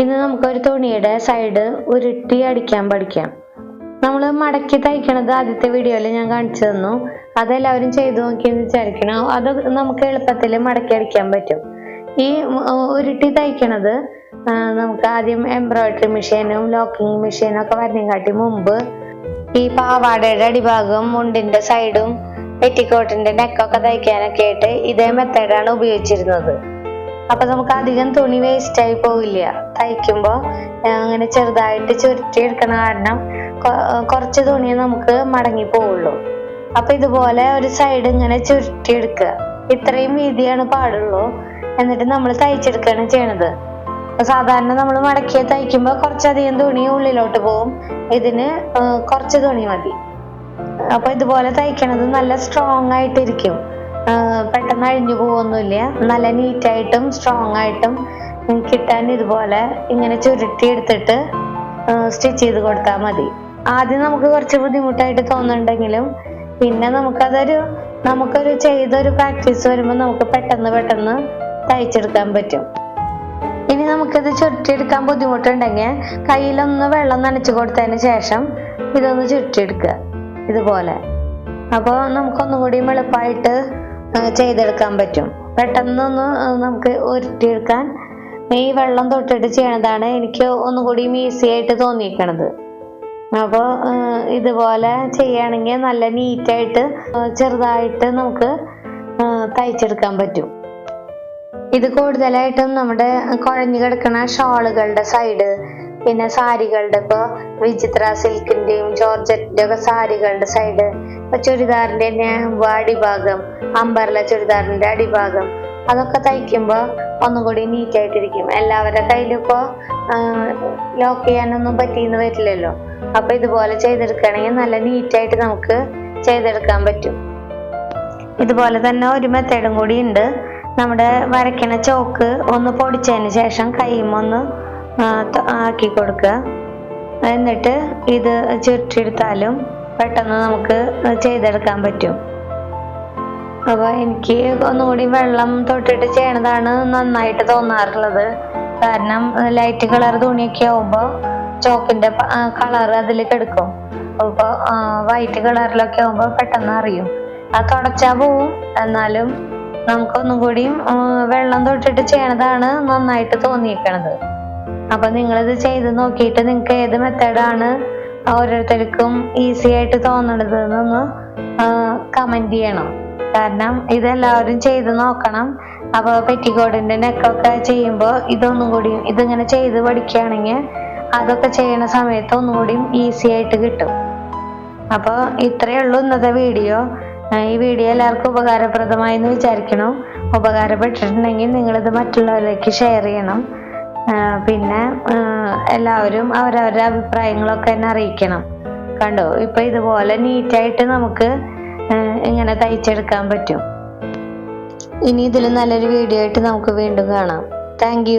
ഇന്ന് നമുക്കൊരു തുണിയുടെ സൈഡ് ഉരുട്ടി അടിക്കാൻ പഠിക്കാം. നമ്മൾ മടക്കി തയ്ക്കണത് ആദ്യത്തെ വീഡിയോയിൽ ഞാൻ കാണിച്ചു തന്നു. അതെല്ലാവരും ചെയ്തു നോക്കിയെന്ന് വിചാരിക്കണം അത് നമുക്ക് എളുപ്പത്തിൽ മടക്കി അടിക്കാൻ പറ്റും. ഈ ഉരുട്ടി തയ്ക്കണത് നമുക്ക് ആദ്യം എംബ്രോയിഡറി മെഷീനും ലോക്കിംഗ് മെഷീനും ഒക്കെ വരുന്നതിനെക്കാട്ടി മുമ്പ് ഈ പാവാടയുടെ അടിഭാഗം മുണ്ടിന്റെ സൈഡും പെറ്റിക്കോട്ടിന്റെ നെക്കൊക്കെ തയ്ക്കാനൊക്കെ ആയിട്ട് ഇതേ മെത്തേഡാണ് ഉപയോഗിച്ചിരുന്നത്. അപ്പൊ നമുക്ക് അധികം തുണി വേസ്റ്റ് ആയി പോവില്ല. തയ്ക്കുമ്പോ അങ്ങനെ ചെറുതായിട്ട് ചുരുട്ടി എടുക്കണ കാരണം കുറച്ച് തുണി നമുക്ക് മടങ്ങി പോവുള്ളൂ. അപ്പൊ ഇതുപോലെ ഒരു സൈഡ് ഇങ്ങനെ ചുരുട്ടി എടുക്കുക ഇത്രയും വീതിയാണ് പാടുള്ളൂ. എന്നിട്ട് നമ്മൾ തയ്ച്ചെടുക്കുകയാണ് ചെയ്യണത്. സാധാരണ നമ്മൾ മടക്കി തയ്ക്കുമ്പോൾ കുറച്ചധികം തുണി ഉള്ളിലോട്ട് പോകും ഇതിന് കുറച്ച് തുണി മതി. അപ്പൊ ഇതുപോലെ തയ്ക്കണത് നല്ല സ്ട്രോങ് ആയിട്ടിരിക്കും. പെട്ടെന്ന് അഴിഞ്ഞു പോവൊന്നുമില്ല നല്ല നീറ്റായിട്ടും സ്ട്രോങ് ആയിട്ടും കിട്ടാൻ ഇതുപോലെ ഇങ്ങനെ ചുരുട്ടി എടുത്തിട്ട് സ്റ്റിച്ച് ചെയ്ത് കൊടുത്താൽ മതി. ആദ്യം നമുക്ക് കുറച്ച് ബുദ്ധിമുട്ടായിട്ട് തോന്നുന്നുണ്ടെങ്കിലും പിന്നെ നമുക്കതൊരു നമുക്കൊരു ചെയ്തൊരു പ്രാക്ടീസ് വരുമ്പോൾ നമുക്ക് പെട്ടെന്ന് പെട്ടെന്ന് തയ്ച്ചെടുക്കാൻ പറ്റും. ഇനി നമുക്കിത് ചുരുട്ടിയെടുക്കാൻ ബുദ്ധിമുട്ടുണ്ടെങ്കിൽ കയ്യിലൊന്ന് വെള്ളം നനച്ചു കൊടുത്തതിന് ശേഷം ഇതൊന്ന് ചുരുട്ടിയെടുക്കുക ഇതുപോലെ. അപ്പോൾ നമുക്കൊന്നും എളുപ്പമായിട്ട് ചെയ്തെടുക്കാൻ പറ്റും. പെട്ടെന്നൊന്ന് നമുക്ക് ഉരുട്ടിയെടുക്കാൻ ഈ വെള്ളം തൊട്ടിട്ട് ചെയ്യണതാണ് എനിക്ക് ഒന്നുകൂടിയും ഈസി ആയിട്ട് തോന്നിയിരിക്കണത്. അപ്പോൾ ഇതുപോലെ ചെയ്യുകയാണെങ്കിൽ നല്ല നീറ്റായിട്ട് ചെറുതായിട്ട് നമുക്ക് തയ്ച്ചെടുക്കാൻ പറ്റും. ഇത് കൂടുതലായിട്ടും നമ്മുടെ കുഴഞ്ഞു കിടക്കുന്ന ഷോളുകളുടെ സൈഡ് പിന്നെ സാരികളുടെ ഇപ്പൊ വിചിത്ര സിൽക്കിന്റെയും ജോർജറ്റിന്റെ ഒക്കെ സാരികളുടെ സൈഡ് ചുരിദാറിന്റെ തന്നെ അടിഭാഗം അമ്പർല ചുരിദാറിന്റെ അടിഭാഗം. അതൊക്കെ തയ്ക്കുമ്പോ ഒന്നും കൂടി നീറ്റ് ആയിട്ടിരിക്കും. എല്ലാവരുടെ കയ്യിലും ഇപ്പോ ലോക്ക് ചെയ്യാനൊന്നും പറ്റിയെന്ന് വരില്ലല്ലോ. അപ്പൊ ഇതുപോലെ ചെയ്തെടുക്കുകയാണെങ്കിൽ നല്ല നീറ്റായിട്ട് നമുക്ക് ചെയ്തെടുക്കാൻ പറ്റും. ഇതുപോലെ തന്നെ ഒരു മെത്തേഡും കൂടി ഉണ്ട്. നമ്മുടെ വരയ്ക്കണ ചോക്ക് ഒന്ന് പൊടിച്ചതിന് ശേഷം കൈമൊന്ന് ആക്കി കൊടുക്കുക. എന്നിട്ട് ഇത് ചുരുട്ടിയെടുത്താലും പെട്ടെന്ന് നമുക്ക് ചെയ്തെടുക്കാൻ പറ്റും. അപ്പൊ എനിക്ക് ഒന്നുകൂടി വെള്ളം തൊട്ടിട്ട് ചെയ്യണതാണ് നന്നായിട്ട് തോന്നാറുള്ളത്. കാരണം ലൈറ്റ് കളർ തുണിയൊക്കെ ആവുമ്പോൾ ചോക്കിന്റെ കളർ അതിൽ കിടക്കും. അപ്പൊ വൈറ്റ് കളറിലൊക്കെ ആവുമ്പോൾ പെട്ടെന്ന് അറിയും. അത് തുടച്ചാ പോവും. എന്നാലും നമുക്കൊന്നും കൂടിയും വെള്ളം തൊട്ടിട്ട് ചെയ്യണതാണ് നന്നായിട്ട് തോന്നിയിരിക്കണത് അപ്പൊ നിങ്ങളിത് ചെയ്ത് നോക്കിയിട്ട് നിങ്ങൾക്ക് ഏത് മെത്തേഡാണ് ഓരോരുത്തർക്കും ഈസി ആയിട്ട് തോന്നണത് എന്നൊന്ന് കമന്റ് ചെയ്യണം. കാരണം ഇതെല്ലാവരും ചെയ്ത് നോക്കണം. അപ്പൊ പെറ്റിക്കോടിന്റെ നെക്കൊക്കെ ചെയ്യുമ്പോൾ ഇതൊന്നും കൂടി ഇതിങ്ങനെ ചെയ്ത് പഠിക്കുകയാണെങ്കിൽ അതൊക്കെ ചെയ്യണ സമയത്ത് ഒന്നും കൂടിയും ഈസി ആയിട്ട് കിട്ടും. അപ്പോൾ ഇത്രയേ ഉള്ളൂ ഇന്നത്തെ വീഡിയോ. ഈ വീഡിയോ എല്ലാവർക്കും ഉപകാരപ്രദമായി എന്ന് വിചാരിക്കണം ഉപകാരപ്പെട്ടിട്ടുണ്ടെങ്കിൽ നിങ്ങളിത് മറ്റുള്ളവരിലേക്ക് ഷെയർ ചെയ്യണം. പിന്നെ എല്ലാവരും അവരവരുടെ അഭിപ്രായങ്ങളൊക്കെ എന്നെ അറിയിക്കണം. കണ്ടോ? ഇപ്പൊ ഇതുപോലെ നീറ്റായിട്ട് നമുക്ക് ഇങ്ങനെ തയ്ച്ചെടുക്കാൻ പറ്റും. ഇനി ഇതിൽ നല്ലൊരു വീഡിയോ ആയിട്ട് നമുക്ക് വീണ്ടും കാണാം. താങ്ക്